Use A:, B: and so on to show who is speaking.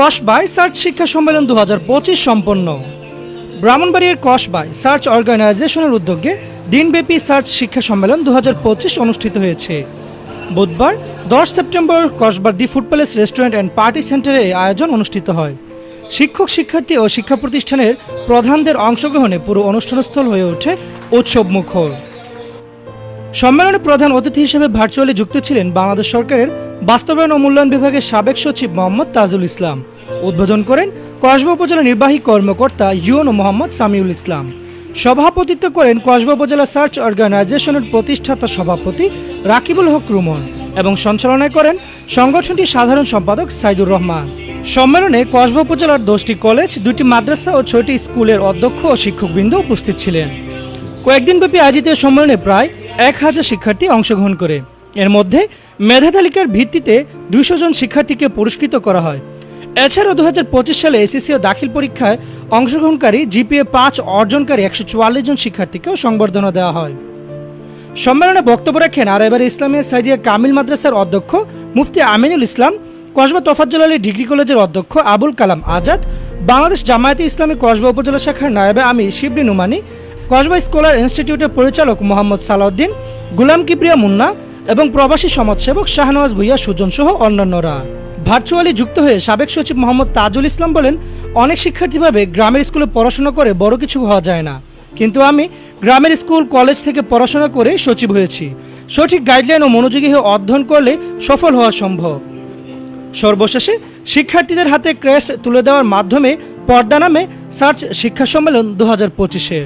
A: কসবায় search শিক্ষা সম্মেলন দু হাজার পঁচিশ সম্পন্ন। ব্রাহ্মণবাড়িয়ার কসবায় সার্চ অর্গানাইজেশনের উদ্যোগে দিনব্যাপী সার্চ শিক্ষা সম্মেলন দু হাজার পঁচিশ অনুষ্ঠিত হয়েছে। বুধবার দশ September কসবার the food palace restaurant and party সেন্টারে আয়োজন অনুষ্ঠিত হয়। শিক্ষক, শিক্ষার্থী ও শিক্ষা প্রতিষ্ঠানের প্রধানদের অংশগ্রহণে পুরো অনুষ্ঠানস্থল হয়ে ওঠে উৎসব মুখর সম্মেলনে প্রধান অতিথি হিসেবে ভার্চুয়ালি যুক্ত ছিলেন বাংলাদেশ সরকারের বাস্তবায়ন ও মূল্যায়ন বিভাগের সাবেক সচিব মোহাম্মদ তাজুল ইসলাম। উদ্বোধন করেন কসবা উপজেলা নির্বাহী কর্মকর্তা ইউনো মোহাম্মদ সামিউল ইসলাম। সভাপতিত্ব করেন কসবা উপজেলা সার্চ অর্গানাইজেশনের প্রতিষ্ঠাতা সভাপতি রাকিবুল হক রুমন এবং সঞ্চালনা করেন সংগঠনটির সাধারণ সম্পাদক সাইদুর রহমান। সম্মেলনে কসবা উপজেলার দশটি কলেজ, দুটি মাদ্রাসা ও ছয়টি স্কুলের অধ্যক্ষ ও শিক্ষকবৃন্দ উপস্থিত ছিলেন। কয়েকদিনব্যাপী আয়োজিত সম্মেলনে প্রায় এক হাজার শিক্ষার্থী অংশগ্রহণ করে। এর মধ্যে মেধা তালিকার ভিত্তিতে দুইশো জন শিক্ষার্থীকে পুরস্কৃত করা হয়। এছাড়াও দুই হাজার পঁচিশ সালে এসএসসি ও দাখিল পরীক্ষায় অংশগ্রহণকারী জিপিএ পাঁচ অর্জনকারী একশো চুয়াল্লিশ জন শিক্ষার্থীকেও সংবর্ধনা দেওয়া হয়। সম্মেলনে বক্তব্য রাখেন আড়াইবার ইসলামিয়া সাইদিয়া কামিল মাদ্রাসার অধ্যক্ষ মুফতি আমিনুল ইসলাম, কসবা তফাজ্জল আলী ডিগ্রি কলেজের অধ্যক্ষ আবুল কালাম আজাদ, বাংলাদেশ জামায়াতে ইসলামী কসবা উপজেলা শাখার নায়েবে আমি শিবলি নুমানি কসবা স্কলার ইনস্টিটিউটের পরিচালক মোহাম্মদ সালাউদ্দিন, গুলাম কিবরিয়া মুন্না এবং প্রবাসী সমাজসেবক শাহনওয়াজ ভুইয়া সুজন সহ অন্যান্যরা। ভার্চুয়ালি যুক্ত হয়ে সাবেক সচিব মোহাম্মদ তাজুল ইসলাম বলেন, অনেক শিক্ষার্থী ভাবে গ্রামের স্কুলে পড়াশোনা করে বড় কিছু হওয়া যায় না। কিন্তু আমি গ্রামের স্কুল, কলেজ থেকে পড়াশোনা করে সচিব হয়েছি। সঠিক গাইডলাইন ও মনোযোগী হয়ে অধ্যয়ন করলে সফল হওয়া সম্ভব। সর্বশেষে, শিক্ষার্থীদের হাতে ক্রেস্ট তুলে দেওয়ার মাধ্যমে পর্দা নামে সার্চ শিক্ষা সম্মেলন দু হাজার পঁচিশে।